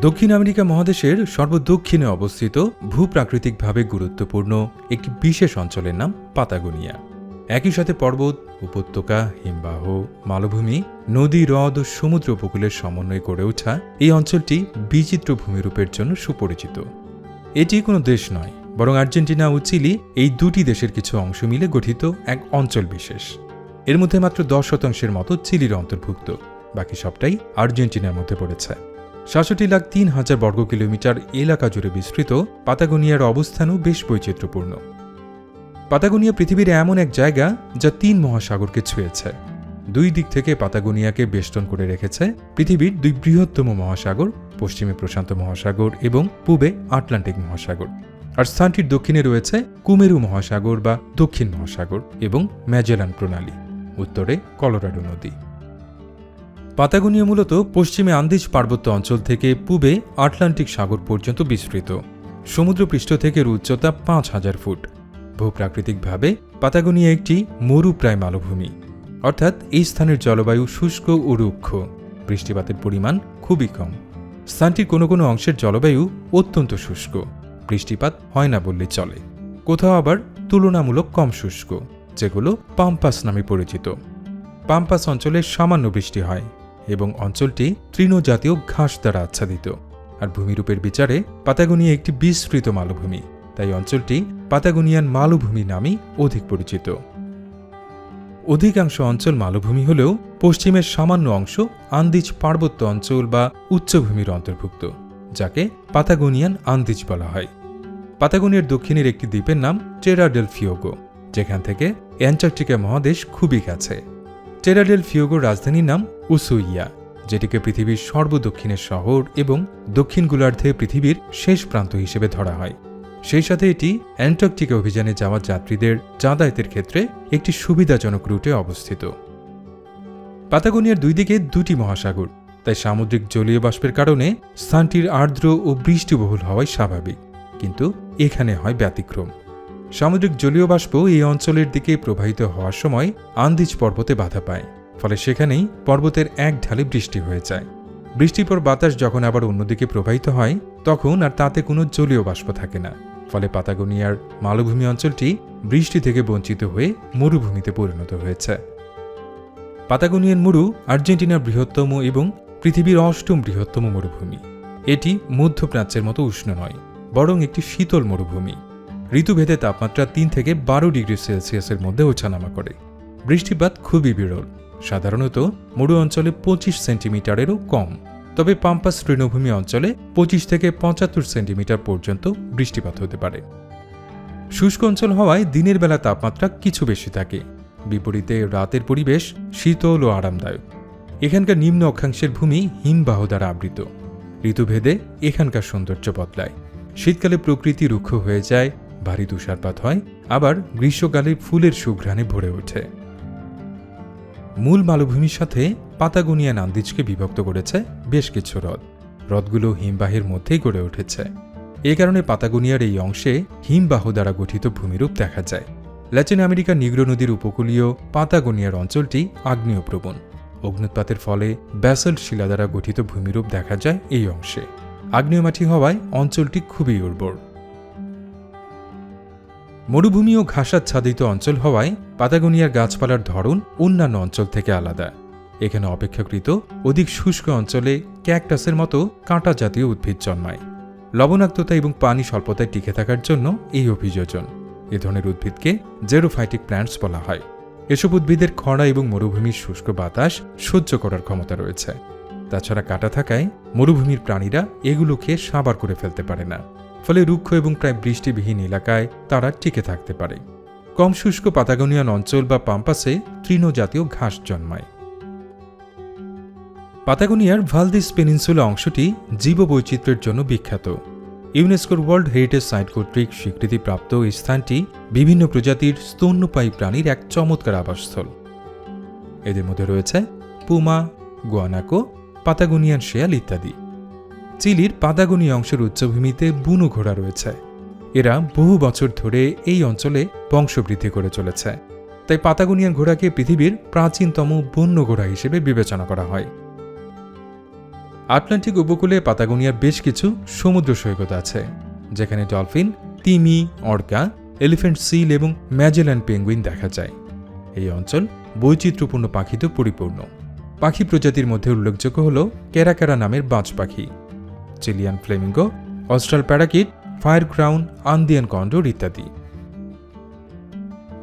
দক্ষিণ আমেরিকা মহাদেশের সর্বদক্ষিণে অবস্থিত ভূপ্রাকৃতিকভাবে গুরুত্বপূর্ণ একটি বিশেষ অঞ্চলের নাম পাতাগোনিয়া। একই সাথে পর্বত, উপত্যকা, হিমবাহ, মালভূমি, নদী, হ্রদ ও সমুদ্র উপকূলের সমন্বয়ে গড়ে ওঠা এই অঞ্চলটি বিচিত্র ভূমিরূপের জন্য সুপরিচিত। এটি কোনো দেশ নয়, বরং আর্জেন্টিনা ও চিলি এই দুটি দেশের কিছু অংশ মিলে গঠিত এক অঞ্চল বিশেষ। এর মধ্যে মাত্র দশ শতাংশের মতো চিলির অন্তর্ভুক্ত, বাকি সবটাই আর্জেন্টিনার মধ্যে পড়েছে। সাতষট্টি লাখ তিন হাজার বর্গ কিলোমিটার এলাকা জুড়ে বিস্তৃত পাতাগোনিয়ার অবস্থানও বেশ বৈচিত্র্যপূর্ণ। পাতাগোনিয়া পৃথিবীর এমন এক জায়গা যা তিন মহাসাগরকে ছুঁয়েছে। দুই দিক থেকে পাতাগোনিয়াকে বেষ্টন করে রেখেছে পৃথিবীর দুই বৃহত্তম মহাসাগর, পশ্চিমে প্রশান্ত মহাসাগর এবং পূবে আটলান্টিক মহাসাগর। আর স্থানটির দক্ষিণে রয়েছে কুমেরু মহাসাগর বা দক্ষিণ মহাসাগর এবং ম্যাজেলান প্রণালী, উত্তরে কলোরাডো নদী। পাতাগোনিয়া মূলত পশ্চিমে আন্দিজ পার্বত্য অঞ্চল থেকে পূবে আটলান্টিক সাগর পর্যন্ত বিস্তৃত। সমুদ্রপৃষ্ঠ থেকে উচ্চতা পাঁচ হাজার ফুট। ভূপ্রাকৃতিকভাবে পাতাগোনিয়া একটি মরুপ্রায় মালভূমি। অর্থাৎ এই স্থানের জলবায়ু শুষ্ক ও রুক্ষ। বৃষ্টিপাতের পরিমাণ খুবই কম। স্থানটির কোনো কোনো অংশের জলবায়ু অত্যন্ত শুষ্ক। বৃষ্টিপাত হয় না বললে চলে। কোথাও আবার তুলনামূলক কম শুষ্ক, যেগুলো পাম্পাস নামে পরিচিত। পাম্পাস অঞ্চলে সামান্য বৃষ্টি হয়। এবং অঞ্চলটি তৃণজাতীয় ঘাস দ্বারা আচ্ছাদিত। আর ভূমিরূপের বিচারে পাতাগোনিয়া একটি বিস্তৃত মালভূমি, তাই অঞ্চলটি পাতাগোনিয়ান মালভূমি নামেই অধিক পরিচিত। অধিকাংশ অঞ্চল মালভূমি হলেও পশ্চিমের সামান্য অংশ আন্দিজ পার্বত্য অঞ্চল বা উচ্চভূমির অন্তর্ভুক্ত, যাকে পাতাগোনিয়ান আন্দিজ বলা হয়। পাতাগোনিয়ার দক্ষিণের একটি দ্বীপের নাম টেরাডেল ফিওগো যেখান থেকে অ্যান্টার্কটিকা মহাদেশ খুবই কাছে। টেরাডেল ফিওগোর রাজধানীর নাম উসুইয়া, যেটিকে পৃথিবীর সর্বদক্ষিণের শহর এবং দক্ষিণ গোলার্ধে পৃথিবীর শেষ প্রান্ত হিসেবে ধরা হয়। সেই সাথে এটি অ্যান্টার্কটিকা অভিযানে যাওয়া যাত্রীদের যাতায়াতের ক্ষেত্রে একটি সুবিধাজনক রুটে অবস্থিত। পাতাগোনিয়ার দুই দিকে দুটি মহাসাগর, তাই সামুদ্রিক জলীয় বাষ্পের কারণে স্থানটির আর্দ্র ও বৃষ্টিবহুল হওয়াই স্বাভাবিক, কিন্তু এখানে হয় ব্যতিক্রম। সামুদ্রিক জলীয় বাষ্প এই অঞ্চলের দিকে প্রবাহিত হওয়ার সময় আন্দিজ পর্বতে বাধা পায়, ফলে সেখানেই পর্বতের এক ঢালে বৃষ্টি হয়ে যায়। বৃষ্টির পর বাতাস যখন আবার অন্যদিকে প্রবাহিত হয়, তখন আর তাতে কোনো জলীয় বাষ্প থাকে না, ফলে পাতাগোনিয়ার মালভূমি অঞ্চলটি বৃষ্টি থেকে বঞ্চিত হয়ে মরুভূমিতে পরিণত হয়েছে। পাতাগোনিয়ান মরু আর্জেন্টিনার বৃহত্তম এবং পৃথিবীর অষ্টম বৃহত্তম মরুভূমি। এটি মধ্যপ্রাচ্যের মতো উষ্ণ নয়, বরং একটি শীতল মরুভূমি। ঋতুভেদে তাপমাত্রা তিন থেকে বারো ডিগ্রি সেলসিয়াসের মধ্যে ওঠানামা করে। বৃষ্টিপাত খুবই বিরল। সাধারণত মরু অঞ্চলে পঁচিশ সেন্টিমিটারেরও কম। তবে পাম্পাস তৃণভূমি অঞ্চলে পঁচিশ থেকে পঁচাত্তর সেন্টিমিটার পর্যন্ত বৃষ্টিপাত হতে পারে। শুষ্ক অঞ্চল হওয়ায় দিনের বেলা তাপমাত্রা কিছু বেশি থাকে। বিপরীতে রাতের পরিবেশ শীতল ও আরামদায়ক। এখানকার নিম্ন অক্ষাংশের ভূমি হিমবাহ দ্বারা আবৃত। ঋতুভেদে এখানকার সৌন্দর্য বদলায়। শীতকালে প্রকৃতি রুক্ষ হয়ে যায় ভারী তুষারপাত হয়, আবার গ্রীষ্মকালে ফুলের সুঘ্রাণে ভরে ওঠে। মূল মালভূমির সাথে পাতাগুনিয়া নান্দিজকে বিভক্ত করেছে বেশ কিছু হ্রদ। হ্রদগুলো হিমবাহের মধ্যেই গড়ে উঠেছে। এ কারণে পাতাগুনিয়ার এই অংশে হিমবাহ দ্বারা গঠিত ভূমিরূপ দেখা যায়। ল্যাটিন আমেরিকার নিগ্রো নদীর উপকূলীয় পাতাগোনিয়ার অঞ্চলটি আগ্নেয়প্রবণ। অগ্নুৎপাতের ফলে ব্যাসল্ট শিলা দ্বারা গঠিত ভূমিরূপ দেখা যায় এই অংশে। আগ্নেয় মাটি হওয়ায় অঞ্চলটি খুবই উর্বর। মরুভূমি ও ঘাসাচ্ছাদিত অঞ্চল হওয়ায় পাতাগোনিয়ার গাছপালার ধরন অন্যান্য অঞ্চল থেকে আলাদা। এখানে অপেক্ষাকৃত অধিক শুষ্ক অঞ্চলে ক্যাকটাসের মতো কাঁটা জাতীয় উদ্ভিদ জন্মায়। লবণাক্ততা এবং পানি স্বল্পতায় টিকে থাকার জন্য এই অভিযোজন। এ ধরনের উদ্ভিদকে জেরোফাইটিক প্ল্যান্টস বলা হয়। এসব উদ্ভিদের খরা এবং মরুভূমির শুষ্ক বাতাস সহ্য করার ক্ষমতা রয়েছে। তাছাড়া কাটা থাকায় মরুভূমির প্রাণীরা এগুলো খেয়ে সাবার করে ফেলতে পারে না। ফলে রুক্ষ এবং প্রায় বৃষ্টিবিহীন এলাকায় তারা টিকে থাকতে পারে। কম শুষ্ক পাতাগোনিয়ান অঞ্চল বা পাম্পাসে তৃণজাতীয় ঘাস জন্মায়। পাতাগোনিয়ার ভালদিস পেনিনসুলা অংশটি জীববৈচিত্র্যের জন্য বিখ্যাত। ইউনেস্কোর ওয়ার্ল্ড হেরিটেজ সাইট কর্তৃক স্বীকৃতিপ্রাপ্ত এই স্থানটি বিভিন্ন প্রজাতির স্তন্যপায়ী প্রাণীর এক চমৎকার আবাসস্থল। এদের মধ্যে রয়েছে পুমা, গোয়ানাকো, পাতাগোনিয়ান শেয়াল ইত্যাদি। চিলির পাতাগোনিয়া অংশের উচ্চভূমিতে বুনো ঘোড়া রয়েছে। এরা বহু বছর ধরে এই অঞ্চলে বংশবৃদ্ধি করে চলেছে। তাই পাতাগোনিয়ান ঘোড়াকে পৃথিবীর প্রাচীনতম বন্য ঘোড়া হিসেবে বিবেচনা করা হয়। আটলান্টিক উপকূলে পাতাগুনিয়ার বেশ কিছু সমুদ্র সৈকত আছে, যেখানে ডলফিন, তিমি, অর্কা, এলিফ্যান্ট সিল এবং ম্যাজেলান পেঙ্গুইন দেখা যায়। এই অঞ্চল বৈচিত্র্যপূর্ণ পাখিতে পরিপূর্ণ। পাখি প্রজাতির মধ্যে উল্লেখযোগ্য হল ক্যারাক্যারা নামের বাজ পাখি। Chilean flamingo austral parakeet fire crown Andean condor ইত্যাদি।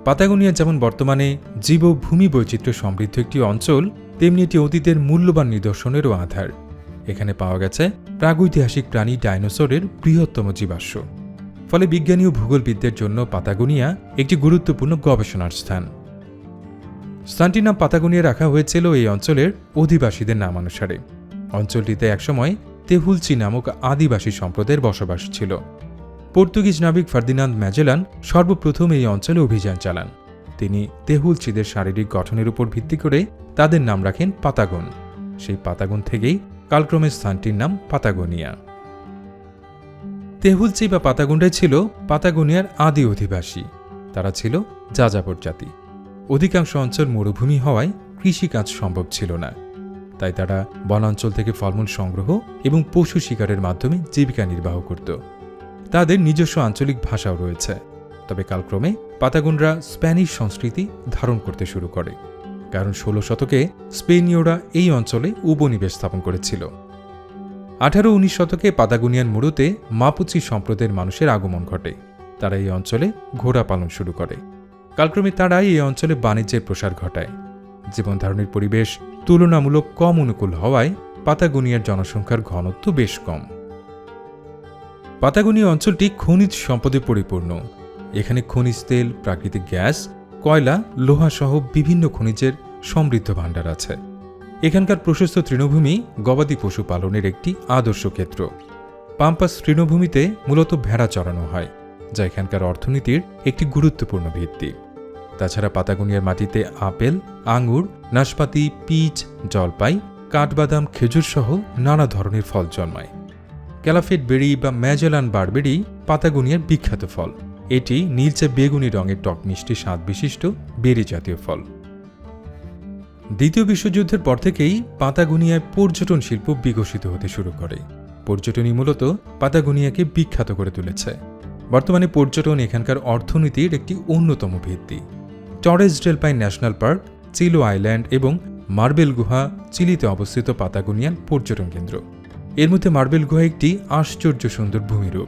পাতাগোনিয়া যেমন বর্তমানে জীব ভূমি বৈচিত্র্য সমৃদ্ধ একটি অঞ্চল, তেমনি এটি অতীতের মূল্যবান নিদর্শনেরও আধার। এখানে পাওয়া গেছে প্রাগৈতিহাসিক প্রাণী ডাইনোসরের বৃহত্তম জীবাশ্ম। ফলে বিজ্ঞানী ও ভূগোলবিদদের জন্য পাতাগোনিয়া একটি গুরুত্বপূর্ণ গবেষণার স্থান। স্থানটির নাম পাতাগোনিয়া রাখা হয়েছিল এই অঞ্চলের অধিবাসীদের নামানুসারে। অঞ্চলটিতে একসময় তেহুলচি নামক আদিবাসী সম্প্রদায়ের বসবাস ছিল। পর্তুগিজ নাবিক ফার্দিনান্দ ম্যাজেলান সর্বপ্রথম এই অঞ্চলে অভিযান চালান। তিনি তেহুলচিদের শারীরিক গঠনের উপর ভিত্তি করে তাদের নাম রাখেন পাতাগন। সেই পাতাগন থেকেই কালক্রমে স্থানটির নাম পাতাগোনিয়া। তেহুলচি বা পাতাগুন্ডাই ছিল পাতাগোনিয়ার আদি অধিবাসী। তারা ছিল যাযাবর জাতি। অধিকাংশ অঞ্চল মরুভূমি হওয়ায় কৃষিকাজ সম্ভব ছিল না। তাই তারা বনাঞ্চল থেকে ফলমূল সংগ্রহ এবং পশু শিকারের মাধ্যমে জীবিকা নির্বাহ করত। তাদের নিজস্ব আঞ্চলিক ভাষাও রয়েছে। তবে কালক্রমে পাতাগুনরা স্প্যানিশ সংস্কৃতি ধারণ করতে শুরু করে। কারণ ষোলো শতকে স্পেনীয়রা এই অঞ্চলে উপনিবেশ স্থাপন করেছিল। আঠারো উনিশ শতকে পাতাগুনিয়ান মুরুতে মাপুচি সম্প্রদায়ের মানুষের আগমন ঘটে। তারা এই অঞ্চলে ঘোড়া পালন শুরু করে। কালক্রমে তারাই এই অঞ্চলে বাণিজ্যের প্রসার ঘটায়। জীবনধারণের পরিবেশ তুলনামূলক কম অনুকূল হওয়ায় পাতাগুনিয়ার জনসংখ্যার ঘনত্ব বেশ কম। পাতাগুনিয়া অঞ্চলটি খনিজ সম্পদে পরিপূর্ণ। এখানে খনিজ তেল, প্রাকৃতিক গ্যাস, কয়লা লোহাসহ বিভিন্ন খনিজের সমৃদ্ধ ভাণ্ডার আছে। এখানকার প্রশস্ত তৃণভূমি গবাদি পশু পালনের একটি আদর্শ ক্ষেত্র। পাম্পাস তৃণভূমিতে মূলত ভেড়া চড়ানো হয়, যা এখানকার অর্থনীতির একটি গুরুত্বপূর্ণ ভিত্তি। তাছাড়া পাতাগুনিয়ার মাটিতে আপেল আঙুর নাশপাতি, পিচ, জলপাই, কাঠবাদাম, খেজুর সহ নানা ধরনের ফল জন্মায়। ক্যালাফেট বেরি বা ম্যাজেলান বারবেরি পাতাগুনিয়ার বিখ্যাত ফল। এটি নীলচে বেগুনি রঙের টক মিষ্টি স্বাদ বিশিষ্ট বেরি জাতীয় ফল। দ্বিতীয় বিশ্বযুদ্ধের পর থেকেই পাতাগুনিয়ায় পর্যটন শিল্প বিকশিত হতে শুরু করে। পর্যটনই মূলত পাতাগুনিয়াকে বিখ্যাত করে তুলেছে। বর্তমানে পর্যটন এখানকার অর্থনীতির একটি অন্যতম ভিত্তি। Torres del Paine national park, Chiloe island এবং মার্বেল গুহা, চিলিতে অবস্থিত পাতাগুনিয়ান পর্যটন কেন্দ্র। এর মধ্যে মার্বেল গুহা একটি আশ্চর্য সুন্দর ভূমিরূপ।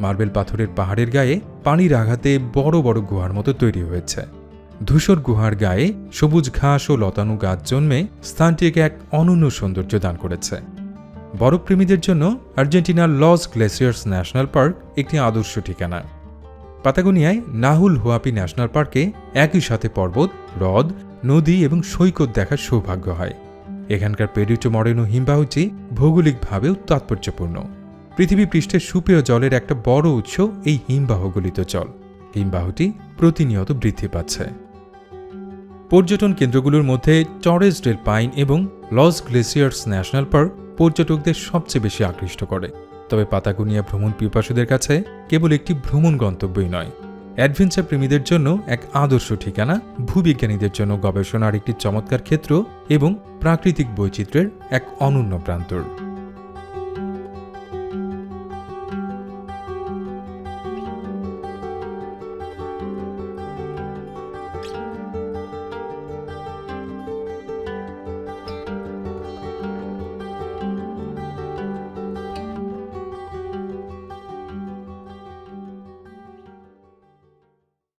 মার্বেল পাথরের পাহাড়ের গায়ে পানির আঘাতে বড় বড় গুহার মতো তৈরি হয়েছে। ধূসর গুহার গায়ে সবুজ ঘাস ও লতানো গাছ জন্মে স্থানটিকে এক অনন্য সৌন্দর্য দান করেছে। বরফপ্রেমীদের জন্য আর্জেন্টিনার লস গ্লেসিয়ার্স ন্যাশনাল পার্ক একটি আদর্শ ঠিকানা। পাতাগোনিয়ায় নাহুল হুয়াপি ন্যাশনাল পার্কে একই সাথে পর্বত, হ্রদ, নদী এবং সৈকত দেখার সৌভাগ্য হয়। এখানকার পেরিটো মরেনো হিমবাহটি ভৌগোলিকভাবেও তাৎপর্যপূর্ণ। পৃথিবী পৃষ্ঠের সুপেয় জলের একটা বড় উৎস এই হিমবাহ গলিত জল। হিমবাহটি প্রতিনিয়ত বৃদ্ধি পাচ্ছে। পর্যটন কেন্দ্রগুলোর মধ্যে টরেস ডেল পাইন এবং লস গ্লেসিয়ার্স ন্যাশনাল পার্ক পর্যটকদের সবচেয়ে বেশি আকৃষ্ট করে। তবে পাতাগুনিয়া ভ্রমণ পিপাসুদের কাছে কেবল একটি ভ্রমণ গন্তব্যই নয়। অ্যাডভেঞ্চার প্রেমীদের জন্য এক আদর্শ ঠিকানা, ভূবিজ্ঞানীদের জন্য গবেষণার একটি চমৎকার ক্ষেত্র এবং প্রাকৃতিক বৈচিত্র্যের এক অনন্য প্রান্তর।